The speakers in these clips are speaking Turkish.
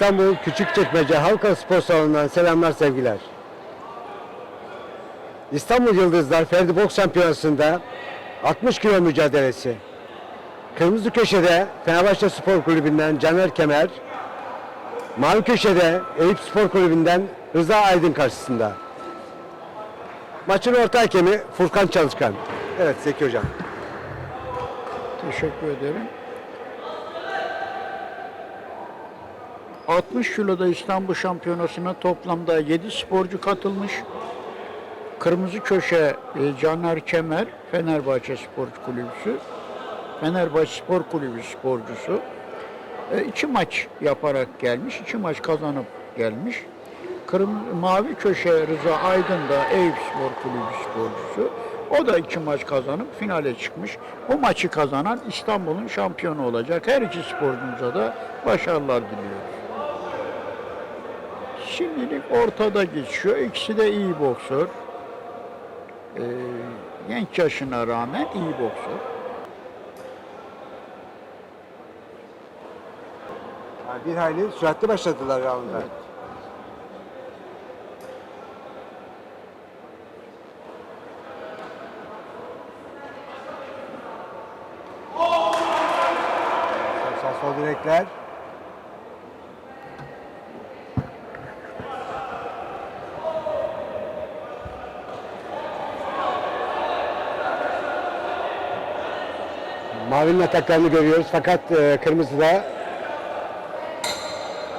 İstanbul Küçükçekmece Halka Spor Salonu'ndan selamlar sevgiler. İstanbul Yıldızlar Ferdi Boks Şampiyonası'nda 60 kilo mücadelesi. Kırmızı köşede Fenerbahçe Spor Kulübü'nden Caner Kemer, mavi köşede Eyüp Spor Kulübü'nden Rıza Aydın karşısında. Maçın orta hakemi Furkan Çalışkan. Evet Zeki Hocam. Teşekkür ederim. 60 kiloda İstanbul Şampiyonası'na toplamda 7 sporcu katılmış. Kırmızı köşe e, Caner Kemer, Fenerbahçe Spor Kulübüsü. Fenerbahçe Spor Kulübü sporcusu. E, iki maç yaparak gelmiş, iki maç kazanıp gelmiş. Kırm mavi köşe Rıza Aydın da Eyüp Spor Kulübü sporcusu. O da iki maç kazanıp finale çıkmış. Bu maçı kazanan İstanbul'un şampiyonu olacak. Her iki sporcumuza da başarılar diliyoruz. Şimdilik ortada geçiyor. İkisi de iyi boksör. Ee, genç yaşına rağmen iyi boksör. Bir hayli süratli başladılar rounda. Evet. Sağ sol direkler. Mavinin ataklarını görüyoruz fakat e, kırmızı da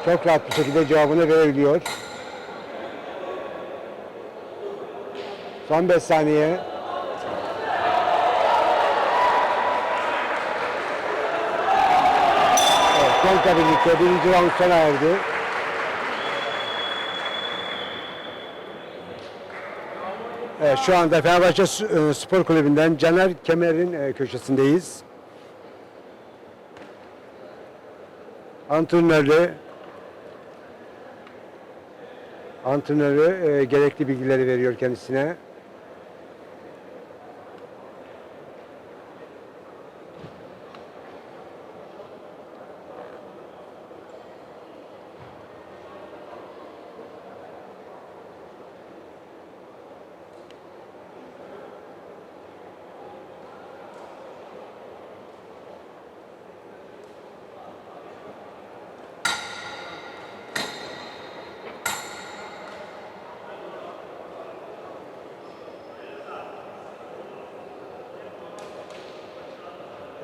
çok rahat bir şekilde cevabını verebiliyor. Son 5 saniye. Evet, Gençle birlikte birinci round sona erdi. Evet, şu anda Fenerbahçe e, Spor Kulübü'nden Caner Kemer'in e, köşesindeyiz. Antrenörü antrenörü e, gerekli bilgileri veriyor kendisine.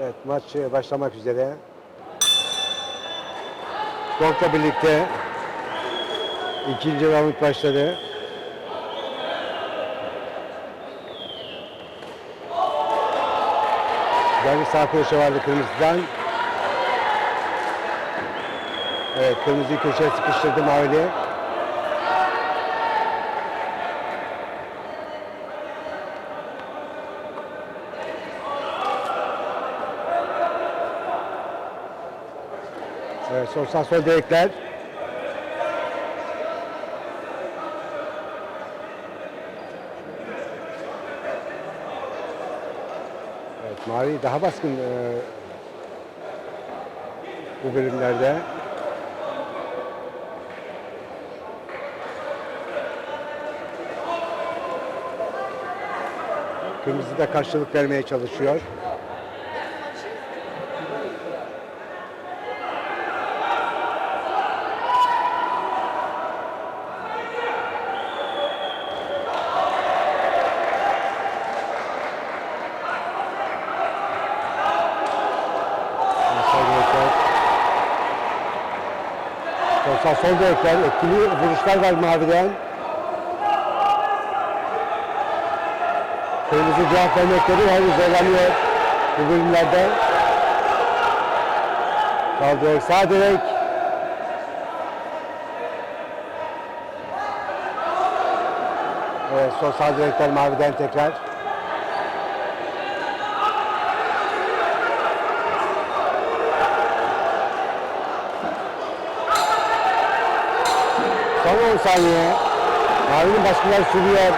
Evet maç başlamak üzere. Gong'la birlikte ikinci round başladı. Bir sağ köşe vardı kırmızıdan. Evet kırmızıyı köşeye sıkıştırdı Mavili. Sol sol direkler. Evet Mavi daha baskın e, bu bölümlerde. Kırmızı da karşılık vermeye çalışıyor. Sol direkler. Sol direkler. Etkili vuruşlar var maviden. Kırmızı cevap vermekleri var. Zorlanıyor bu bölümlerde. Direk, sağ direk. Evet, sol sağ direkler maviden tekrar. Son 10 saniye. Mavinin baskılar sürüyor.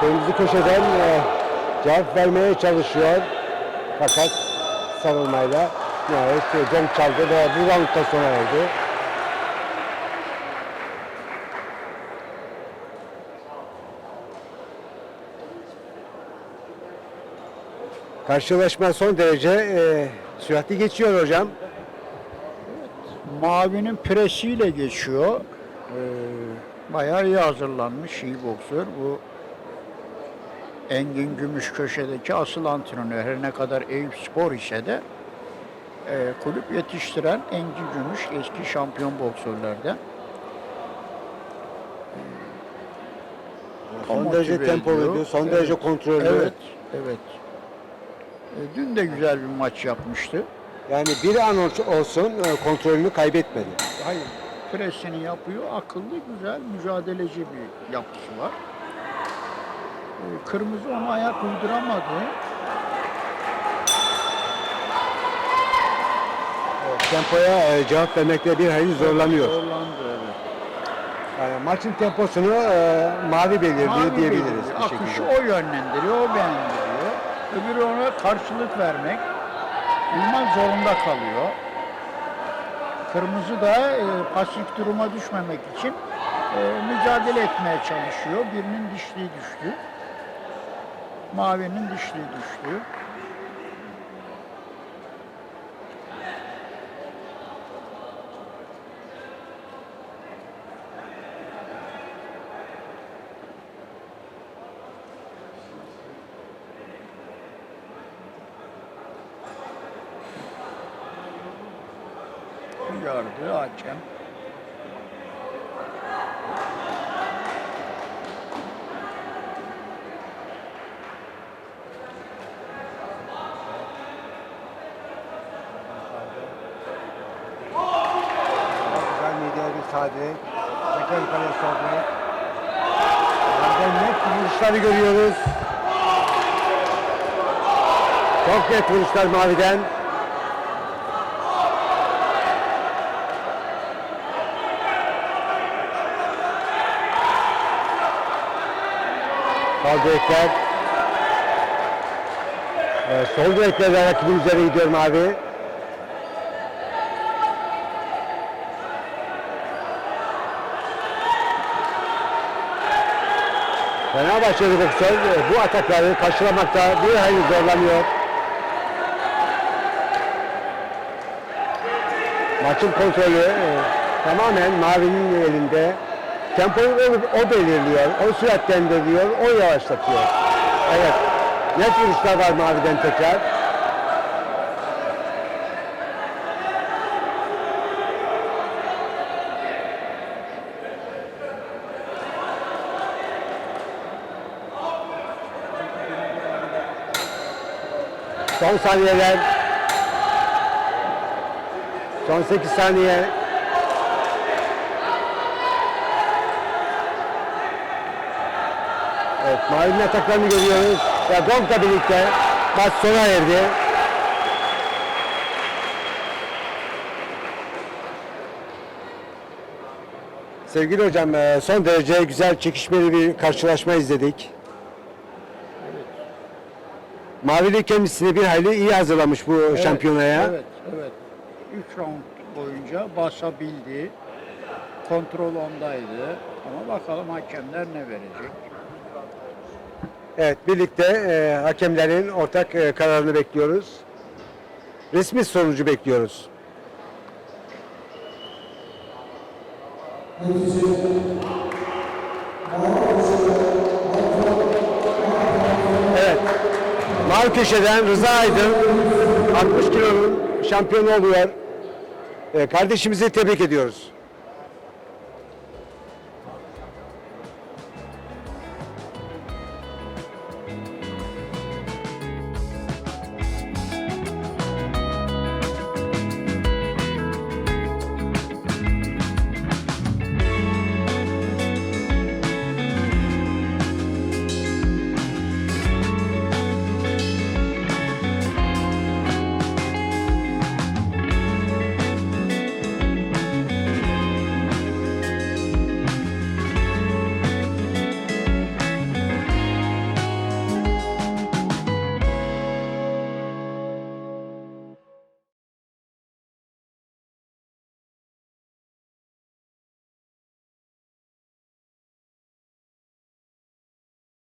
Kırmızı köşeden e, cevap vermeye çalışıyor. Fakat sarılmayla Nihayet e, gong çaldı ve bu roundda sona erdi. Karşılaşma son derece e, süratli geçiyor hocam. Mavinin presiyle geçiyor. Ee, bayağı iyi hazırlanmış iyi boksör. Bu Engin Gümüş köşedeki asıl antrenör. Her ne kadar Eyüp Spor ise de e, kulüp yetiştiren Engin Gümüş eski şampiyon boksörlerden. Son derece ediyor. ediyor, son derece kontrollü. Evet, evet. E, dün de güzel bir maç yapmıştı. Yani bir an ol- olsun e, kontrolünü kaybetmedi. Hayır, presini yapıyor. Akıllı, güzel, mücadeleci bir yapısı var. Ee, Kırmızı ona ayak uyduramadı. Tempoya e, cevap vermekte bir hayli zorlanıyor. Zorlandı, evet. Yani maçın temposunu e, mavi belirliyor Mavi diyebiliriz belirliyor. Akışı o yönlendiriyor, o beğendiriyor. Öbürü ona karşılık vermek, uymak zorunda kalıyor. Kırmızı da e, pasif duruma düşmemek için e, mücadele etmeye çalışıyor. Birinin dişliği düştü. Mavinin dişliği düştü. Uyardı hakem. Sade. Tekrar yukarıya sade. Yerden net vuruşları görüyoruz. Çok net vuruşlar maviden. Sağ direkler. Evet, sol direklerle rakibin üzerine gidiyor mavi. Fenerbahçeli boksör bu atakları karşılamakta bir hayli zorlanıyor. Maçın kontrolü e, tamamen Mavi'nin elinde. Tempoyu o, o belirliyor, o süratlendiriyor, o yavaşlatıyor. Evet, net vuruşlar var Mavi'den tekrar. Son saniyeler. Son 8 saniye. Mavi'nin ataklarını görüyoruz. Ve Gong'la birlikte maç sona erdi. Sevgili hocam, e, son derece güzel çekişmeli bir karşılaşma izledik. Mavili kendisini bir hayli iyi hazırlamış bu Evet, şampiyonaya. Evet, evet. 3 round boyunca basabildi. Kontrol ondaydı. Ama bakalım hakemler ne verecek. Evet, birlikte e, hakemlerin ortak e, kararını bekliyoruz. Resmi sonucu bekliyoruz. Evet. Mavi köşeden Rıza Aydın 60 kilonun şampiyonu oluyor. E, kardeşimizi tebrik ediyoruz.